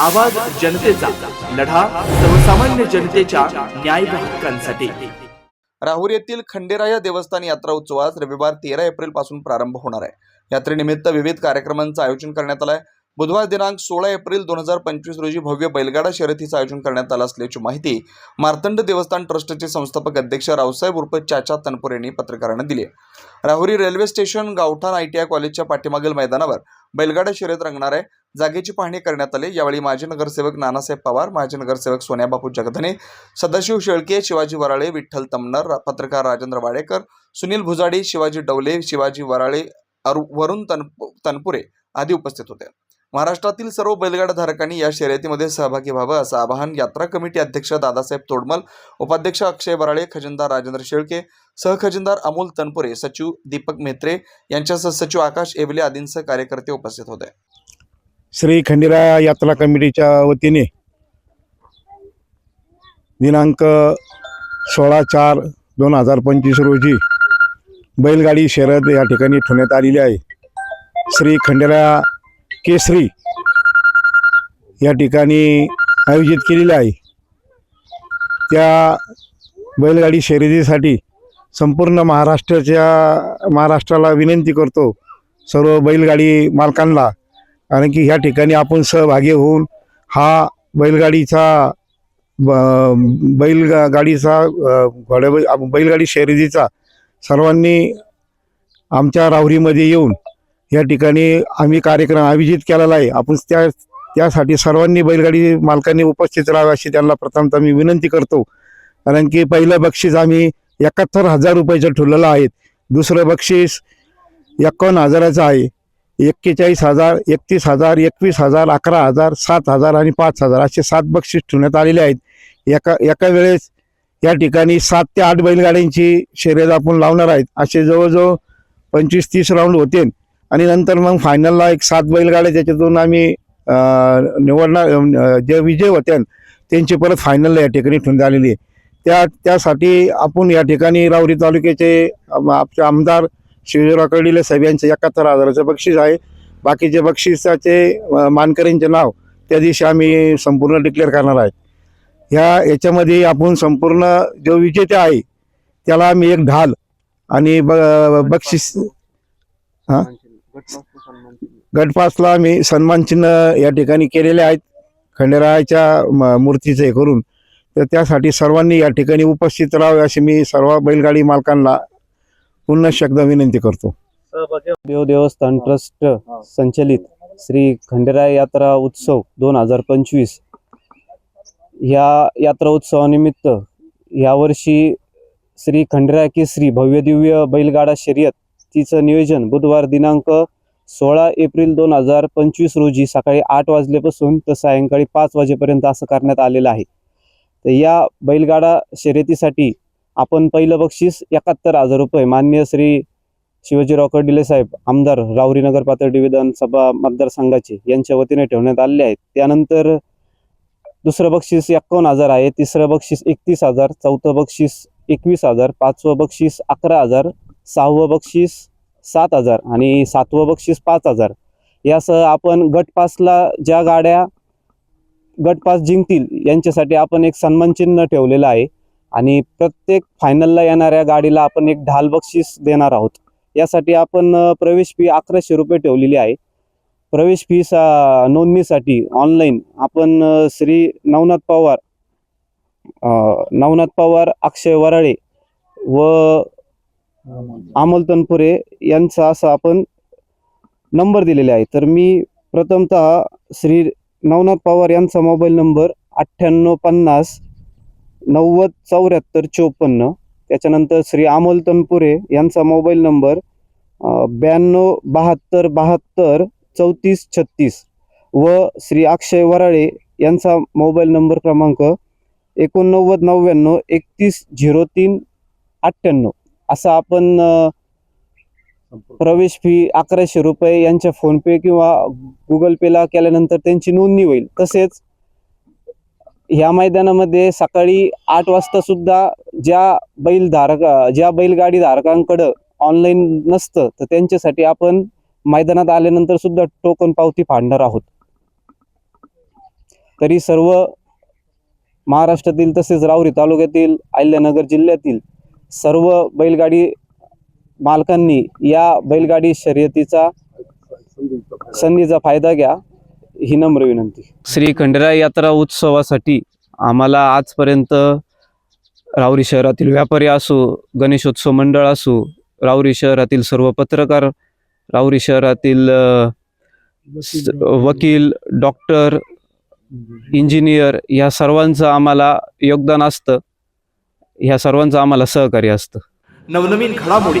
आवाज जनतेचा लढा सर्वसामान्य जनतेच्या न्याय हक्कांसाठी. राहुरी येथील खंडेराया देवस्थान यात्रा उत्सवास रविवार तेरा एप्रिलपासून प्रारंभ होणार आहे. यात्रेनिमित्त विविध कार्यक्रमांचं आयोजन करण्यात आलं आहे बुधवार दिनांक सोळा एप्रिल दोन हजार पंचवीस रोजी भव्य बैलगाडा शर्यतीचं आयोजन करण्यात आलं असल्याची माहिती मार्तंड देवस्थान ट्रस्टचे संस्थापक अध्यक्ष रावसाहेब उर्फ चाचा तनपूर यांनी पत्रकारांना दिली राहुरी रेल्वे स्टेशन गावठाण आय टी आय कॉलेजच्या पाठीमागील मैदानावर बैलगाडा शर्यत रंगणार आहे. जागेची पाहणी करण्यात आली. यावेळी माजी नगरसेवक नानासाहेब पवार माजी नगरसेवक सोन्याबापू जगधने सदाशिव शेळके शिवाजी वराळे विठ्ठल तमनर पत्रकार राजेंद्र वाडेकर सुनील भुजाडी शिवाजी डवले शिवाजी वराळे अरु वरुण तन तनपुरे आदी उपस्थित होते. महाराष्ट्रातील सर्व बैलगाडा धारकांनी या शर्यतीमध्ये सहभागी व्हावं असं आवाहन यात्रा कमिटी अध्यक्ष दादासाहेब तोडमल उपाध्यक्ष अक्षय वराळे खजिनदार राजेंद्र शेळके सहखजिनदार अमोल तनपुरे सचिव दीपक मेत्रे यांच्यासह सचिव आकाश एवले आदींसह कार्यकर्ते उपस्थित होते. श्री खंडिरा यात्रा कमिटीच्या वतीने दिनांक सोळा चार दोन हजार पंचवीस रोजी बैलगाडी शरद या ठिकाणी ठेवण्यात आलेली आहे. श्री खंडेराया केसरी या ठिकाणी आयोजित केलेली आहे. त्या बैलगाडी शर्यतीसाठी संपूर्ण महाराष्ट्राच्या महाराष्ट्राला विनंती करतो सर्व बैलगाडी मालकांना कारण की ह्या ठिकाणी आपण सहभागी होऊन हा बैलगाडीचा ब- बैल गाडीचा घोड्या बैलगाडी शर्यतीचा सर्वांनी आमच्या राहुरीमध्ये येऊन या ठिकाणी आम्ही कार्यक्रम आयोजित केलेला आहे. आपण त्या त्यासाठी सर्वांनी बैलगाडी मालकांनी उपस्थित राहावे अशी त्यांना प्रथमतः मी विनंती करतो. कारण की पहिलं बक्षीस आम्ही एकाहत्तर हजार रुपयाचं ठेवलेलं आहे. दुसरं बक्षीस एकावन्न हजाराचं आहे. एक्केचाळीस हजार एकतीस हजार एकवीस हजार अकरा हजार सात हजार आणि पाच हजार असे सात बक्षीस ठेवण्यात आलेले आहेत. एका एका वेळेस या ठिकाणी सात ते आठ बैलगाड्यांची शर्यत आपण लावणार आहेत. असे जवळजवळ पंचवीस तीस राऊंड होते आणि नंतर मग फायनलला एक सात बैलगाड्या त्याच्यातून आम्ही निवडणार जे विजय होत्या त्यांची परत फायनलला या ठिकाणी ठेवण्यात आलेली आहे. त्या त्यासाठी आपण या ठिकाणी राऊरी तालुक्याचे आमचे आमदार शिवराव कडीले साहेब यांचं एकाहत्तर हजाराचं बक्षीस आहे. बाकीचे बक्षिसाचे अ, मानकऱ्यांचे नाव त्या दिवशी आम्ही संपूर्ण डिक्लेअर करणार आहे. ह्या याच्यामध्ये आपण संपूर्ण जो विजेते आहे त्याला आम्ही एक ढाल आणि ब बक्षीस हां? गटपासला आम्ही सन्मान चिन्ह या ठिकाणी केलेले आहेत. खंडेरायाच्या म- मूर्तीचं हे करून. तर त्यासाठी सर्वांनी या ठिकाणी उपस्थित राहावे अशी मी सर्व बैलगाडी मालकांना पुन्हा एकदा विनंती करतो. देव देवस्थान ट्रस्ट संचलित श्री खंडेराय यात्रा उत्सव दोन हजार पंचवीस. ह्या यात्रा उत्सवानिमित्त यावर्षी श्री खंडेराय केसरी भव्य दिव्य बैलगाडा शर्यत तिचं नियोजन बुधवार दिनांक सोळा एप्रिल दोन हजार पंचवीस रोजी सकाळी आठ वाजल्यापासून तर सायंकाळी पाच वाजेपर्यंत असं करण्यात आलेलं आहे. तर या बैलगाडा शर्यतीसाठी आपण पहिलं बक्षीस एकाहत्तर हजार रुपये. मान्य श्री शिवाजीराव कर्डिले साहेब आमदार रावरी नगर पातळी विधानसभा मतदारसंघाचे यांच्या वतीने ठेवण्यात आलेले आहेत. त्यानंतर दुसरं बक्षीस एकावन्न हजार आहे तिसरं बक्षीस एकतीस हजार चौथं बक्षीस एकवीस हजार पाचवं बक्षीस अकरा हजार सहावं बक्षीस सात हजार आणि सातवं बक्षीस पाच हजार. यासह आपण गटपासला ज्या गाड्या गटपास जिंकतील यांच्यासाठी आपण एक सन्मान चिन्ह ठेवलेलं आहे. आणि प्रत्येक फायनलला येणाऱ्या गाडीला आपण एक ढाल बक्षीस देणार आहोत. यासाठी आपण प्रवेश फी अकराशे रुपये ठेवलेली आहे. प्रवेश फी सा नोंदणीसाठी ऑनलाईन आपण श्री नवनाथ पवार नवनाथ पवार अक्षय वराळे व अमोल तनपुरे यांचा असा आपण नंबर दिलेले आहे. तर मी प्रथमतः श्री नवनाथ पवार यांचा मोबाईल नंबर अठ्ठ्याण्णव पन्नास नव्वद चौऱ्याहत्तर चोपन्न. त्याच्यानंतर श्री अमोल तनपुरे यांचा मोबाईल नंबर ब्याण्णव बहात्तर बहात्तर चौतीस छत्तीस. व श्री अक्षय वराळे यांचा मोबाईल नंबर क्रमांक एकोणनव्वद नव्याण्णव एकतीस झिरो तीन अठ्ठ्याण्णव. असा आपण प्रवेश फी अकराशे रुपये यांच्या फोनपे किंवा गुगल पेला केल्यानंतर त्यांची नोंदणी होईल. तसेच ह्या मैदानामध्ये सकाळी आठ वाजता सुद्धा ज्या बैल धारक ज्या बैलगाडी धारकांकडं ऑनलाईन नसतं तर त्यांच्यासाठी आपण मैदानात आल्यानंतर सुद्धा टोकन पावती फाडणार आहोत. तरी सर्व महाराष्ट्रातील तसेच रावरी तालुक्यातील अहिल्यानगर जिल्ह्यातील सर्व बैलगाडी मालकांनी या बैलगाडी शर्यतीचा संधीचा फायदा घ्या. ही नम्र विनंती. श्री खंडेराय यात्रा उत्सवासाठी आम्हाला आजपर्यंत राऊरी शहरातील व्यापारी असो गणेशोत्सव मंडळ असो राऊरी शहरातील सर्व पत्रकार राऊरी शहरातील वकील डॉक्टर इंजिनियर या सर्वांचं आम्हाला योगदान असतं. ह्या सर्वांचं आम्हाला सहकार्य असतं. नवनवीन घडामोडी